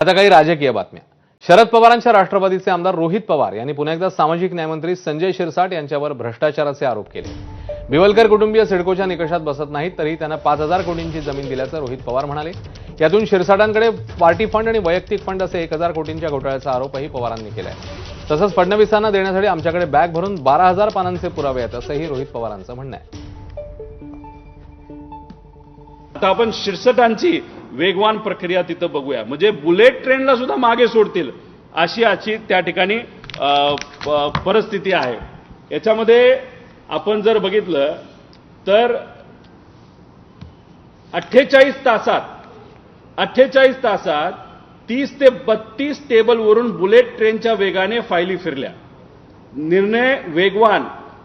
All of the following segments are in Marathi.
आता काही राजकीय बातम्या. शरद पवारांच्या राष्ट्रवादीचे आमदार रोहित पवार यांनी पुन्हा एकदा सामाजिक न्यायमंत्री संजय शिरसाट यांच्यावर भ्रष्टाचाराचे आरोप केले. बिवलकर कुटुंबीय सिडकोच्या निकषात बसत नाहीत तरी त्यांना पाच हजार कोटींची जमीन दिल्याचं रोहित पवार म्हणाले. यातून शिरसाटांकडे पार्टी फंड आणि वैयक्तिक फंड असे एक हजार कोटींच्या घोटाळ्याचा आरोपही पवारांनी केलाय. तसंच फडणवीसांना देण्यासाठी आमच्याकडे बॅग भरून बारा हजार पानांचे पुरावे आहेत असंही रोहित पवारांचं म्हणणं आहे. आता आपण शिरसटांची वेगवान प्रक्रिया तिथं बघूया. म्हणजे बुलेट ट्रेनला सुद्धा मागे सोडतील अशी अशी त्या ठिकाणी परिस्थिती आहे. याच्यामध्ये आपण जर बघितलं तर अठ्ठेचाळीस तासात अठ्ठेचाळीस तासात तीस ते बत्तीस टेबलवरून बुलेट ट्रेनच्या वेगाने फायली फिरल्या. निर्णय वेगवान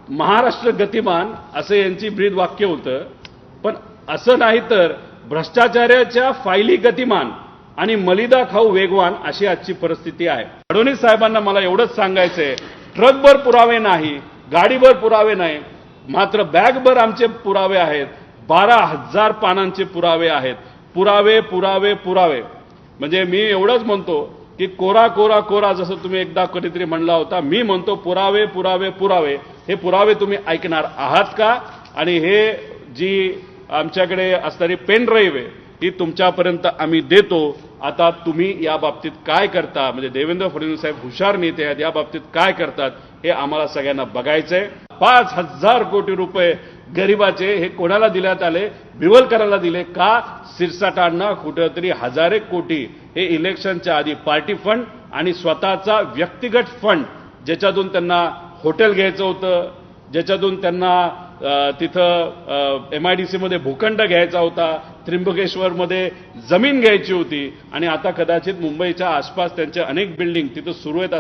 महाराष्ट्र गतिमान असं यांची ब्रीद वाक्य होतं. पण असं नाही तर भ्रष्टाचाराच्या फायली गतिमान आणि मलिदा खाऊ वेगवान अशी आजची परिस्थिती आहे. फडणवीस साहेबांना मला एवढंच सांगायचंय ट्रकभर पुरावे नाही गाडीभर पुरावे नाही मात्र बॅगभर आमचे पुरावे आहेत बारा हजार पानांचे पुरावे आहेत. पुरावे पुरावे पुरावे. म्हणजे मी एवढंच म्हणतो की कोरा कोरा कोरा जसं तुम्ही एकदा कधीतरी म्हणला होता मी म्हणतो पुरावे पुरावे पुरावे. हे पुरावे तुम्ही ऐकणार आहात का? आणि हे जी आमच्याकडे असणारी पेन ड्राईव्ह आहे ती तुमच्यापर्यंत आम्ही देतो. आता तुम्ही या बाबतीत काय करता? म्हणजे देवेंद्र फडणवीस साहेब हुशार नेते आहेत या बाबतीत काय करतात? हे आम्हाला सगळ्यांना बघायचंय. पाच हजार कोटी रुपये गरिबाचे हे कोणाला दिल्यात आले? बिवलकरांना दिले का? सिरसाटांना कुठेतरी हजारे कोटी. हे इलेक्शनच्या आधी पार्टी फंड आणि स्वतःचा व्यक्तिगत फंड ज्याच्यातून त्यांना हॉटेल घ्यायचं होतं ज्याच्यातून त्यांना तिथं एम आय डी सीमध्ये भूखंड घ्यायचा होता. त्र्यंबकेश्वरमध्ये जमीन घ्यायची होती. आणि आता कदाचित मुंबईच्या आसपास त्यांचे अनेक बिल्डिंग तिथं सुरू आहेत.